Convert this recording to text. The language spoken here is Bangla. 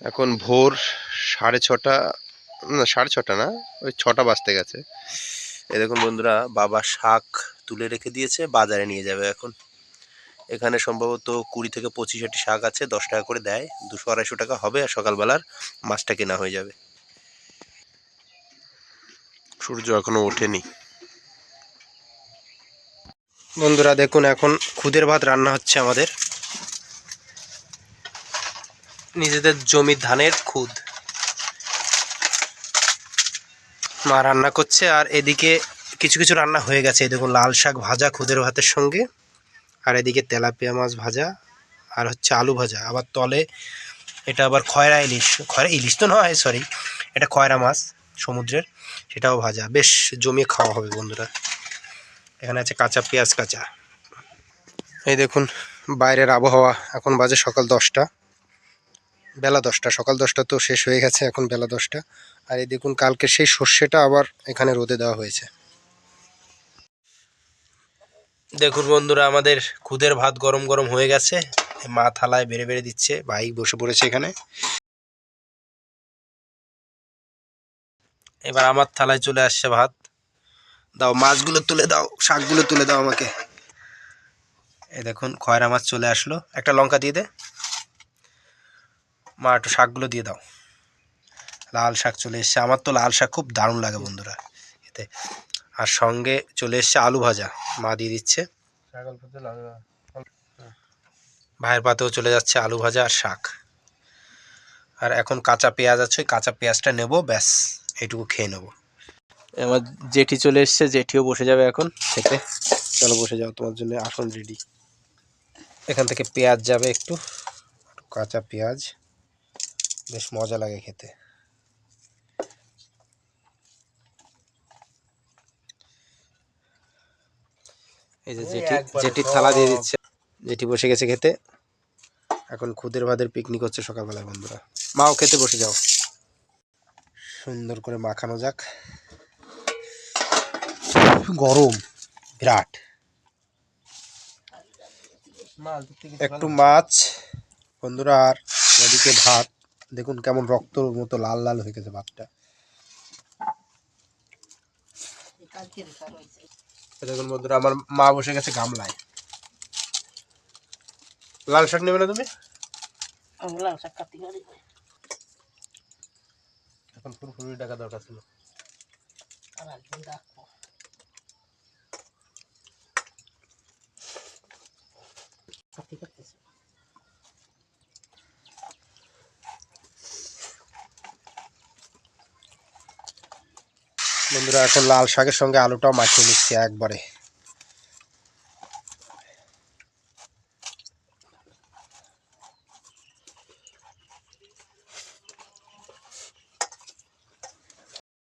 এখন ভোর সাড়ে ছটা, না, সাড়ে ছটা না, ওই ছটা বাজতে গেছে। এই দেখুন বন্ধুরা, বাবা শাক তুলে রেখে দিয়েছে, বাজারে নিয়ে যাবে এখন। এখানে সম্ভবত কুড়ি থেকে পঁচিশ আটি শাক আছে, দশ টাকা করে দেয়, দুশো আড়াইশো টাকা হবে আর সকালবেলার মাছটা কেনা হয়ে যাবে। সূর্য এখনও ওঠেনি। বন্ধুরা দেখুন, এখন খুদের ভাত রান্না হচ্ছে আমাদের। নিজেদের জমি ধানের খুদ। মা রান্না করছে আর এদিকে কিছু কিছু রান্না হয়ে গেছে। দেখুন, লাল শাক ভাজা খুদের ভাতের সঙ্গে, আর এদিকে তেলাপিয়া মাছ ভাজা, আর হচ্ছে আলু ভাজা। আবার তলে এটা আবার খয়রা ইলিশ। খয়রা ইলিশ তো নয় সরি এটা খয়রা মাছ সমুদ্রের, সেটাও ভাজা। বেশ জমিয়ে খাওয়া হবে বন্ধুরা। এখানে আছে কাঁচা, পেঁয়াজ কাঁচা। এই দেখুন, বাইরের আবহাওয়া। এখন বাজে সকাল দশটা। বেলা দশটা, সকাল দশটা তো শেষ হয়ে গেছে এখন বেলা দশটা। আর এই দেখুন, কালকে সেই সর্ষেটা আবার এখানে রোদে দেওয়া হয়েছে। দেখুন বন্ধুরা, আমাদের খুদের ভাত গরম গরম হয়ে গেছে। মা থালায় বেড়ে বেড়ে দিচ্ছে, ভাই বসে পড়েছে এখানে। এবার আমার থালায় চলে আসছে ভাত। দাও, মাছগুলো তুলে দাও, শাকগুলো তুলে দাও আমাকে। এই দেখুন, খয়রা মাছ চলে আসলো। একটা লঙ্কা দিয়ে দে। মা একটু শাকগুলো দিয়ে দাও। লাল শাক চলে এসছে। আমার তো লাল শাক খুব দারুণ লাগে বন্ধুরা। এতে আর সঙ্গে চলে এসছে আলু ভাজা। মা দিয়ে দিচ্ছে। ভাইয়ের পাতেও চলে যাচ্ছে আলু ভাজা আর শাক। আর এখন কাঁচা পেঁয়াজ আছে ওই কাঁচা পেঁয়াজটা নেব ব্যাস এইটুকু খেয়ে নেব। আমার জেঠি চলে এসছে জেঠিও বসে যাবে এখন খেতে। চলো বসে যাও তোমার জন্য আসন রেডি এখান থেকে পেঁয়াজ যাবে একটু কাঁচা পেঁয়াজ। বেশ মজা লাগে খেতে। এই যে জেঠির থালা দিয়ে দিচ্ছে। জেঠি বসে গেছে খেতে। এখন খুদের ভাদের পিকনিক হচ্ছে সকালবেলায় বন্ধুরা। মাও খেতে বসে যাও। সুন্দর করে মাখানো যাক। গরম বিরাট। একটু মাছ বন্ধুরা আর এদিকে ভাত। দেখুন কেমন রক্তর মতো লাল লাল হয়ে গেছে ভাতটা। দেখুন বন্ধুরা আমার মা বসে গেছে গামলায়। লাল শাক নেবে না তুমি? এখন ফুরফুরি টাকা দরকার ছিল। বন্ধুরা এখন লাল শাকের সঙ্গে আলুটাও মাখিয়ে নিচ্ছি একবারে।